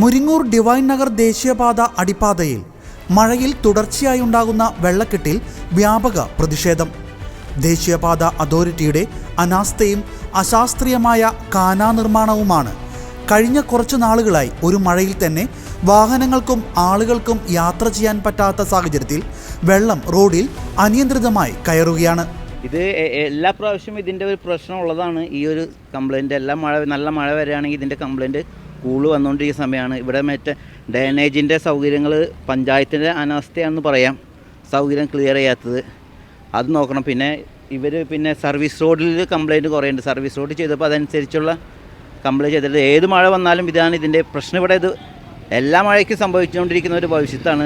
Muringoor divine Nagar ദേശീയപാത അടിപ്പാതയിൽ മഴയിൽ തുടർച്ചയായി ഉണ്ടാകുന്ന വെള്ളക്കെട്ടിൽ വ്യാപക പ്രതിഷേധം. ദേശീയപാത അതോറിറ്റിയുടെ അനാസ്ഥയും അശാസ്ത്രീയമായ കാനാ നിർമ്മാണവുമാണ് കഴിഞ്ഞ കുറച്ചു നാളുകളായി ഒരു മഴയിൽ തന്നെ വാഹനങ്ങൾക്കും ആളുകൾക്കും യാത്ര ചെയ്യാൻ പറ്റാത്ത സാഹചര്യത്തിൽ വെള്ളം റോഡിൽ അനിയന്ത്രിതമായി കയറുകയാണ്. ഇത് എല്ലാ പ്രാവശ്യവും ഇതിന്റെ ഒരു പ്രശ്നം ഉള്ളതാണ് ഈ ഒരു കംപ്ലൈന്റ് എല്ലാ മഴ നല്ല മഴ വരികയാണെങ്കിൽ ഇതിന്റെ കംപ്ലൈന്റ് കൂൾ വന്നുകൊണ്ടിരിക്കുന്ന സമയമാണ് ഇവിടെ മറ്റേ ഡ്രൈനേജിന്റെ സൗകര്യങ്ങൾ പഞ്ചായത്തിന്റെ അനാസ്ഥയാണെന്ന് പറയാം. സൗകര്യം ക്ലിയർ ചെയ്യാത്തത്. അത് നോക്കണം. പിന്നെ ഇവർ പിന്നെ സർവീസ് റോഡിൽ കംപ്ലൈന്റ് കുറേ ഉണ്ട് സർവീസ് റോഡ് ചെയ്തപ്പോൾ അതനുസരിച്ചുള്ള കംപ്ലൈന്റ് ചെയ്തിട്ട് ഏത് മഴ വന്നാലും ഇതാണ് ഇതിന്റെ പ്രശ്നം. ഇവിടെ ഇത് എല്ലാ മഴയ്ക്കും സംഭവിച്ചുകൊണ്ടിരിക്കുന്ന ഒരു ഭവിഷ്യത്താണ്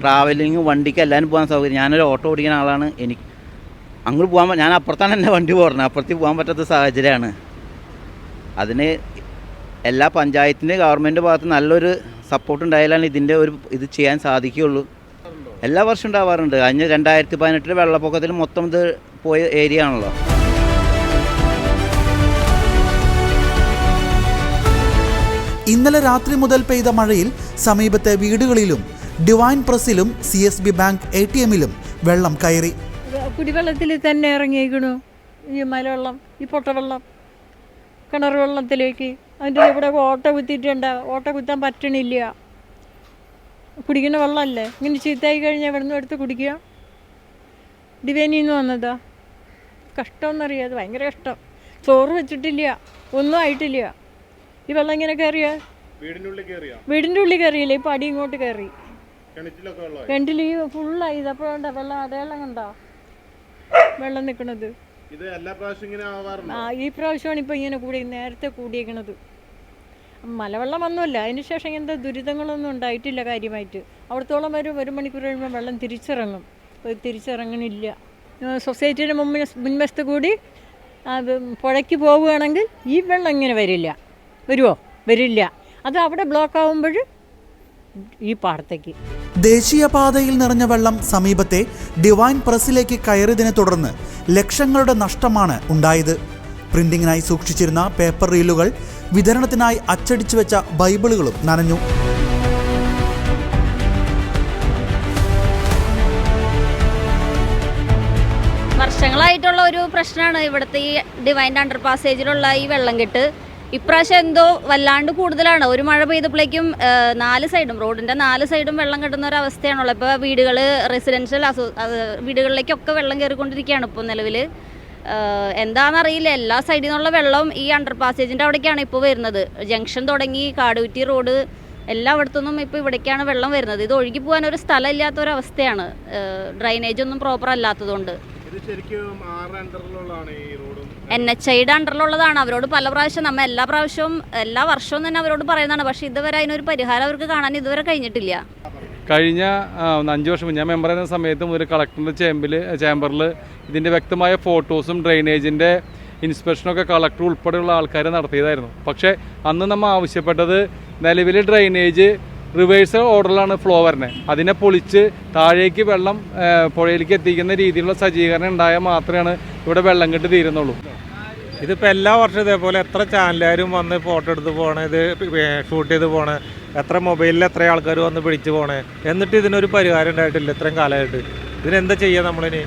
ട്രാവലിങ് വണ്ടിക്ക് എല്ലാവരും പോകാൻ സൗകര്യം. ഞാനൊരു ഓട്ടോ ഓടിക്കുന്ന ആളാണ്. എനിക്ക് അങ്ങോട്ട് പോകാൻ ഞാൻ അപ്പുറത്താണ് എന്റെ വണ്ടി പോരണത് അപ്പുറത്തേക്ക് പോകാൻ പറ്റാത്ത സാഹചര്യമാണ്. അതിന് എല്ലാ പഞ്ചായത്തിന്റെ ഗവൺമെന്റ് ഭാഗത്ത് നല്ലൊരു സപ്പോർട്ട് ഉണ്ടായാലാണ് ഇതിന്റെ ഒരു ഇത് ചെയ്യാൻ സാധിക്കുകയുള്ളൂ. എല്ലാ വർഷവും ഉണ്ടാവാറുണ്ട്. കഴിഞ്ഞ രണ്ടായിരത്തി പതിനെട്ടിൽ വെള്ളപ്പൊക്കത്തിൽ മൊത്തം ഇത് പോയ ഏരിയ ആണല്ലോ. ഇന്നലെ രാത്രി മുതൽ പെയ്ത മഴയിൽ സമീപത്തെ വീടുകളിലും divine പ്രസിലും C S B bank A T എമ്മിലും വെള്ളം കയറി. കുടിവെള്ളത്തിൽ തന്നെ ഇറങ്ങിയേക്കണു. ഈ മലവെള്ളം ഈ പൊട്ടവെള്ളം. കിണർ വെള്ളത്തിലേക്ക്. അതിന്റെ ഇവിടെ ഓട്ട കുത്തിയിട്ടുണ്ട്. ഓട്ട കുത്താൻ പറ്റണില്ല. കുടിക്കുന്ന വെള്ളമല്ലേ? ഇങ്ങനെ ചീത്തയായി കഴിഞ്ഞാൽ ഇവിടെ നിന്ന് എടുത്ത് കുടിക്കുക. ഡിവേനിയിൽ നിന്ന് വന്നതാ കഷ്ടമെന്നറിയാതെ ഭയങ്കര കഷ്ടം. ചോറ് വെച്ചിട്ടില്ല. ഒന്നും ആയിട്ടില്ല. ഈ വെള്ളം ഇങ്ങനെ കയറിയ? വീടിന്റെ ഉള്ളിൽ കയറിയില്ല. ഇപ്പം അടി ഇങ്ങോട്ട് കയറി. കിണറ്റിൽ ഫുള്ളായി ഇതപ്പോഴുണ്ടോ വെള്ളം അടയാളം കണ്ടോ? വെള്ളം നിൽക്കണത് ഇത് എല്ലാ പ്രാവശ്യം ഇങ്ങനെ ആവാറുണ്ട്? ആ ഈ പ്രാവശ്യമാണ് ഇപ്പോൾ ഇങ്ങനെ കൂടി നേരത്തെ കൂടിയേക്കണത്. മലവെള്ളം വന്നുമല്ല. അതിന് ശേഷം ഇങ്ങനത്തെ ദുരിതങ്ങളൊന്നും ഉണ്ടായിട്ടില്ല കാര്യമായിട്ട്. അവിടത്തോളം വരും ഒരു മണിക്കൂർ കഴിയുമ്പോൾ വെള്ളം തിരിച്ചിറങ്ങും. ഇപ്പോൾ തിരിച്ചിറങ്ങണില്ല. സൊസൈറ്റിയുടെ മുമ്പിൽ മുൻവശത്ത് കൂടി അത് പുഴയ്ക്ക് പോവുകയാണെങ്കിൽ ഈ വെള്ളം ഇങ്ങനെ വരില്ല. വരുമോ വരില്ല. അത് അവിടെ ബ്ലോക്ക് ആവുമ്പോൾ ഈ പാടത്തേക്ക്. ദേശീയപാതയിൽ നിറഞ്ഞ വെള്ളം സമീപത്തെ ഡിവൈൻ പ്രസിലേക്ക് കയറിയതിനെ തുടർന്ന് ലക്ഷങ്ങളുടെ നഷ്ടമാണ് ഉണ്ടായത്. പ്രിന്റിങ്ങിനായി സൂക്ഷിച്ചിരുന്ന പേപ്പർ റീലുകൾ വിതരണത്തിനായി അച്ചടിച്ചു വെച്ച ബൈബിളുകളും നനഞ്ഞു. വർഷങ്ങളായിട്ടുള്ള ഒരു പ്രശ്നമാണ് ഇവിടുത്തെ ഈ ഡിവൈന്റെ അണ്ടർ പാസേജിലുള്ള ഈ വെള്ളം കെട്ട്. ഇപ്രാവശ്യം എന്തോ വല്ലാണ്ട് കൂടുതലാണ്. ഒരു മഴ പെയ്തപ്പോഴേക്കും നാല് സൈഡും റോഡിന്റെ നാല് സൈഡും വെള്ളം കെട്ടുന്ന ഒരു അവസ്ഥയാണുള്ളത്. ഇപ്പോൾ വീടുകൾ റെസിഡൻഷ്യൽ അസോ വീടുകളിലേക്കൊക്കെ വെള്ളം കയറിക്കൊണ്ടിരിക്കുകയാണ് ഇപ്പോൾ നിലവിൽ എന്താണെന്നറിയില്ല. എല്ലാ സൈഡിൽ നിന്നുള്ള വെള്ളം ഈ അണ്ടർ പാസേജിന്റെ അവിടേക്കാണ് ഇപ്പോൾ വരുന്നത്. ജംഗ്ഷൻ തുടങ്ങി കാടുകുറ്റി റോഡ് എല്ലായിടത്തുനിന്നും ഇപ്പോൾ ഇവിടേക്കാണ് വെള്ളം വരുന്നത്. ഇത് ഒഴുകി പോകാൻ ഒരു സ്ഥലം ഇല്ലാത്ത ഒരു അവസ്ഥയാണ്. ഡ്രൈനേജ് ഒന്നും പ്രോപ്പർ അല്ലാത്തതുകൊണ്ട്. ഇത് ശരിക്കും ആറ് അണ്ടറിലുള്ളതാണ് ഈ റോഡും എൻ എച്ച് ഐയുടെ അണ്ടറിലുള്ളതാണ് അവരോട് പല പ്രാവശ്യം നമ്മൾ എല്ലാ പ്രാവശ്യവും എല്ലാ വർഷവും തന്നെ അവരോട് പറയുന്നതാണ്. പക്ഷേ ഇതുവരെ അതിനൊരു പരിഹാരം അവർക്ക് കാണാൻ ഇതുവരെ കഴിഞ്ഞിട്ടില്ല. കഴിഞ്ഞ അഞ്ച് വർഷം ഞാൻ മെമ്പർ ആയിരുന്ന സമയത്ത് മുതൽ കളക്ടറിന്റെ ചേമ്പിൽ ചേമ്പറിൽ ഇതിന്റെ വ്യക്തമായ ഫോട്ടോസും ഡ്രെയിനേജിന്റെ ഇൻസ്പെക്ഷനൊക്കെ കളക്ടർ ഉൾപ്പെടെയുള്ള ആൾക്കാർ നടത്തിയതായിരുന്നു. പക്ഷേ അന്ന് നമ്മൾ ആവശ്യപ്പെട്ടത് നിലവിൽ ഡ്രെയിനേജ് റിവേഴ്സ് ഓർഡറിലാണ് ഫ്ലോ വരുന്നത്. അതിനെ പൊളിച്ച് താഴേക്ക് വെള്ളം പുഴയിലേക്ക് എത്തിക്കുന്ന രീതിയിലുള്ള സജ്ജീകരണം ഉണ്ടായാൽ മാത്രമാണ് ഇവിടെ വെള്ളം കെട്ട് തീരുന്നുള്ളൂ. ഇതിപ്പോൾ എല്ലാ വർഷവും ഇതേപോലെ എത്ര ചാനലുകാരും വന്ന് ഫോട്ടോ എടുത്ത് പോകണേ ഇത് ഷൂട്ട് ചെയ്ത് പോകണേ എത്ര മൊബൈലിൽ എത്ര ആൾക്കാർ വന്ന് പിടിച്ച് പോകണേ എന്നിട്ട് ഇതിനൊരു പരിഹാരം ഉണ്ടായിട്ടില്ല ഇത്രയും കാലമായിട്ട്. ഇതിനെന്താ ചെയ്യുക നമ്മളിനി?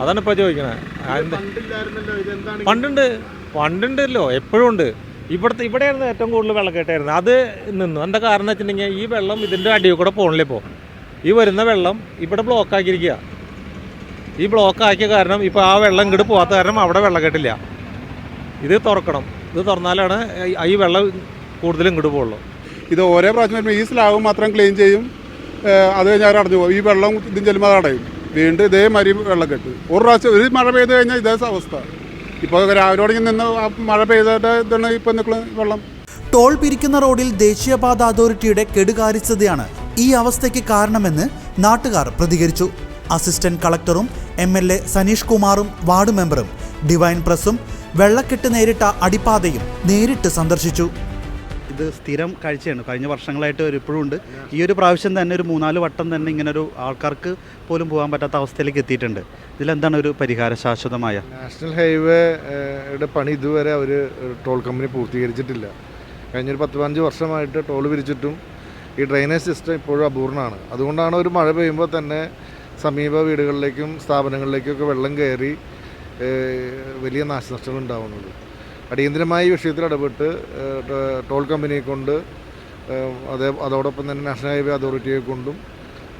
അതാണ് ഇപ്പോൾ ചോദിക്കണേ. പണ്ടുണ്ട്. പണ്ടുണ്ടല്ലോ എപ്പോഴും ഉണ്ട്. ഇവിടുത്തെ ഇവിടെയായിരുന്നു ഏറ്റവും കൂടുതൽ വെള്ളക്കെട്ടായിരുന്നു അത് നിന്നു. എന്താ കാരണം വെച്ചിട്ടുണ്ടെങ്കിൽ ഈ വെള്ളം ഇതിന്റെ അടിയിൽ കൂടെ പോകണില്ല ഇപ്പോൾ ഈ വരുന്ന വെള്ളം ഇവിടെ ബ്ലോക്ക് ആക്കിയിരിക്കുക. ഈ ബ്ലോക്ക് ആക്കിയ കാരണം ഇപ്പോൾ ആ വെള്ളം ഇങ്ങോട്ട് പോകാത്ത കാരണം അവിടെ വെള്ളം കെട്ടില്ല. ഇത് തുറക്കണം. ഇത് തുറന്നാലാണ് ഈ- വെള്ളം കൂടുതലും ഇങ്ങോട്ട് പോകുള്ളൂ ഇത് ഓരോ പ്രാവശ്യം വരുമ്പോൾ ഈ സ്ലാബ് മാത്രം ക്ലീൻ ചെയ്യും. അത് കഴിഞ്ഞാൽ അടഞ്ഞു പോകും ഈ വെള്ളം ഇതിന് ചെല്ലുമ്പോൾ അടയും വീണ്ടും ഇതേമാതിരി വെള്ളം കെട്ട്. ഒരു പ്രാവശ്യം ഒരു മഴ പെയ്ത് കഴിഞ്ഞാൽ ഇതേ അവസ്ഥ. ഇപ്പോൾ രാവിലെ തുടങ്ങി നിന്ന് മഴ പെയ്തിട്ട് ഇതാണ് ഇപ്പോൾ നിൽക്കുന്നത് വെള്ളം. ടോൾ പിരിക്കുന്ന റോഡിൽ ദേശീയപാത അതോറിറ്റിയുടെ കെടുകാര്യസ്ഥതയാണ് ഈ അവസ്ഥയ്ക്ക് കാരണമെന്ന് നാട്ടുകാർ പ്രതികരിച്ചു. അസിസ്റ്റന്റ് കളക്ടറും എം എൽ എ സനീഷ് കുമാറും വാർഡ് മെമ്പറും ഡിവൈൻ പ്രസും വെള്ളക്കെട്ട് നേരിട്ട അടിപ്പാതയും നേരിട്ട് സന്ദർശിച്ചു. സ്ഥിരം കാഴ്ചയാണ് കഴിഞ്ഞ വർഷങ്ങളായിട്ട് ഒരു ഇപ്പോഴും ഉണ്ട്. ഈ ഒരു പ്രാവശ്യം തന്നെ ഒരു മൂന്നാൽ വട്ടം തന്നെ ഇങ്ങനെ ഒരു ആൾക്കാർക്ക് പോലും പോകാൻ പറ്റാത്ത അവസ്ഥയിലേക്ക് എത്തിയിട്ടുണ്ട്. ഇതിലെന്താണ് ഒരു പരിഹാര ശാശ്വതമായ നാഷണൽ ഹൈവേയുടെ പണി ഇതുവരെ അവർ ടോൾ കമ്പനി പൂർത്തീകരിച്ചിട്ടില്ല. കഴിഞ്ഞൊരു പത്ത് പതിനഞ്ച് വർഷമായിട്ട് ടോൾ പിരിച്ചിട്ടും ഈ ഡ്രെയിനേജ് സിസ്റ്റം ഇപ്പോഴും അപൂർണമാണ്. അതുകൊണ്ടാണ് ഒരു മഴ പെയ്യുമ്പോൾ തന്നെ സമീപ വീടുകളിലേക്കും സ്ഥാപനങ്ങളിലേക്കും ഒക്കെ വെള്ളം കയറി വലിയ നാശനഷ്ടങ്ങൾ ഉണ്ടാകുന്നത് അടിയന്തരമായി വിഷയത്തിൽ ഇടപെട്ട് ടോൾ കമ്പനിയെ കൊണ്ട് അതേ അതോടൊപ്പം തന്നെ നാഷണൽ ഹൈവേ അതോറിറ്റിയെ കൊണ്ടും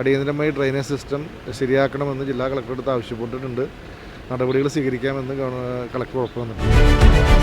അടിയന്തരമായി ഡ്രെയിനേജ് സിസ്റ്റം ശരിയാക്കണമെന്ന് ജില്ലാ കളക്ടറെടുത്ത് ആവശ്യപ്പെട്ടിട്ടുണ്ട്. നടപടികൾ സ്വീകരിക്കാമെന്ന് കളക്ടർ ഉറപ്പ് തന്നിട്ടുണ്ട്.